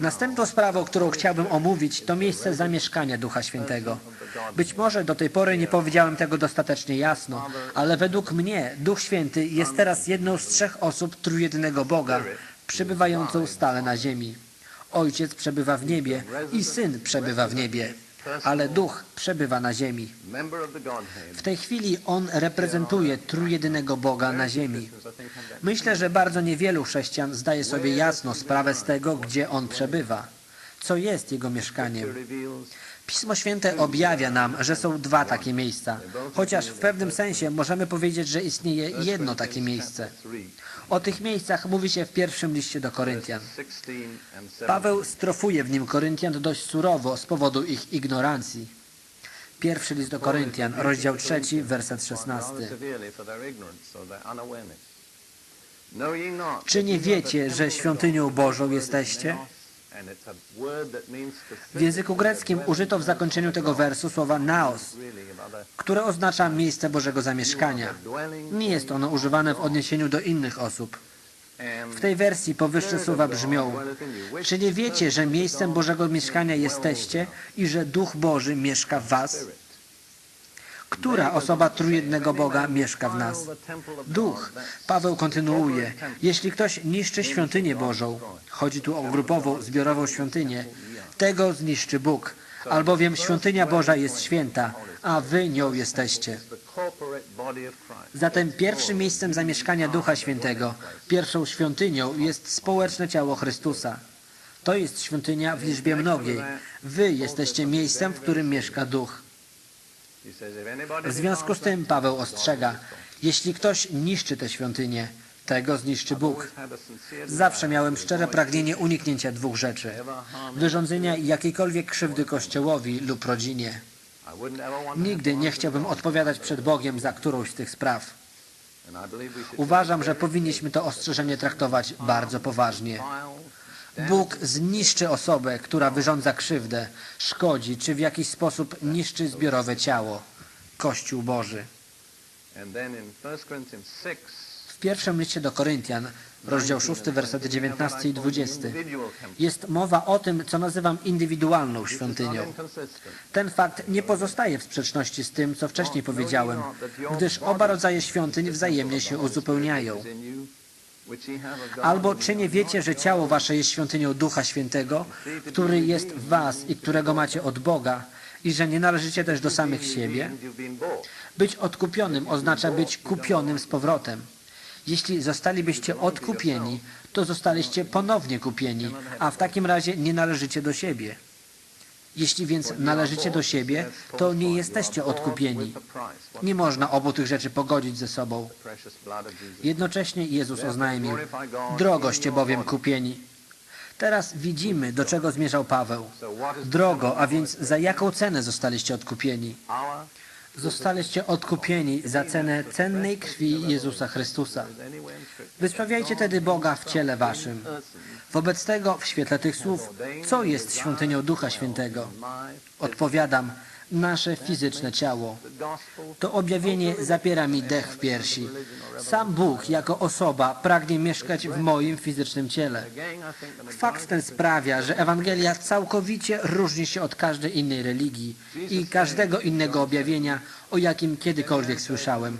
Następną sprawą, którą chciałbym omówić, to miejsce zamieszkania Ducha Świętego. Być może do tej pory nie powiedziałem tego dostatecznie jasno, ale według mnie Duch Święty jest teraz jedną z trzech osób trójjednego Boga, przebywającą stale na ziemi. Ojciec przebywa w niebie i Syn przebywa w niebie, ale Duch przebywa na ziemi. W tej chwili On reprezentuje trójjedynego Boga na ziemi. Myślę, że bardzo niewielu chrześcijan zdaje sobie jasno sprawę z tego, gdzie On przebywa, co jest Jego mieszkaniem. Pismo Święte objawia nam, że są dwa takie miejsca, chociaż w pewnym sensie możemy powiedzieć, że istnieje jedno takie miejsce. O tych miejscach mówi się w pierwszym liście do Koryntian. Paweł strofuje w nim Koryntian dość surowo z powodu ich ignorancji. Pierwszy list do Koryntian, rozdział trzeci, werset szesnasty. Czy nie wiecie, że świątynią Bożą jesteście? W języku greckim użyto w zakończeniu tego wersu słowa naos, które oznacza miejsce Bożego zamieszkania. Nie jest ono używane w odniesieniu do innych osób. W tej wersji powyższe słowa brzmią Czy nie wiecie, że miejscem Bożego mieszkania jesteście i że Duch Boży mieszka w was? Która osoba trójjednego Boga mieszka w nas? Duch. Paweł kontynuuje. Jeśli ktoś niszczy świątynię Bożą, chodzi tu o grupową, zbiorową świątynię, tego zniszczy Bóg. Albowiem świątynia Boża jest święta, a wy nią jesteście. Zatem pierwszym miejscem zamieszkania Ducha Świętego, pierwszą świątynią jest społeczne ciało Chrystusa. To jest świątynia w liczbie mnogiej. Wy jesteście miejscem, w którym mieszka Duch. W związku z tym Paweł ostrzega, jeśli ktoś niszczy tę świątynię, tego zniszczy Bóg. Zawsze miałem szczere pragnienie uniknięcia dwóch rzeczy. Wyrządzenia jakiejkolwiek krzywdy Kościołowi lub rodzinie. Nigdy nie chciałbym odpowiadać przed Bogiem za którąś z tych spraw. Uważam, że powinniśmy to ostrzeżenie traktować bardzo poważnie. Bóg zniszczy osobę, która wyrządza krzywdę, szkodzi, czy w jakiś sposób niszczy zbiorowe ciało. Kościół Boży. W pierwszym liście do Koryntian, rozdział 6, wersety 19 i 20, jest mowa o tym, co nazywam indywidualną świątynią. Ten fakt nie pozostaje w sprzeczności z tym, co wcześniej powiedziałem, gdyż oba rodzaje świątyń wzajemnie się uzupełniają. Albo czy nie wiecie, że ciało wasze jest świątynią Ducha Świętego, który jest w was i którego macie od Boga, i że nie należycie też do samych siebie? Być odkupionym oznacza być kupionym z powrotem. Jeśli zostalibyście odkupieni, to zostaliście ponownie kupieni, a w takim razie nie należycie do siebie. Jeśli więc należycie do siebie, to nie jesteście odkupieni. Nie można obu tych rzeczy pogodzić ze sobą. Jednocześnie Jezus oznajmił, drogoście bowiem kupieni. Teraz widzimy, do czego zmierzał Paweł. Drogo, a więc za jaką cenę zostaliście odkupieni? Zostaliście odkupieni za cenę cennej krwi Jezusa Chrystusa. Wysławiajcie tedy Boga w ciele waszym. Wobec tego, w świetle tych słów, co jest świątynią Ducha Świętego? Odpowiadam, nasze fizyczne ciało. To objawienie zapiera mi dech w piersi. Sam Bóg jako osoba pragnie mieszkać w moim fizycznym ciele. Fakt ten sprawia, że Ewangelia całkowicie różni się od każdej innej religii i każdego innego objawienia, o jakim kiedykolwiek słyszałem.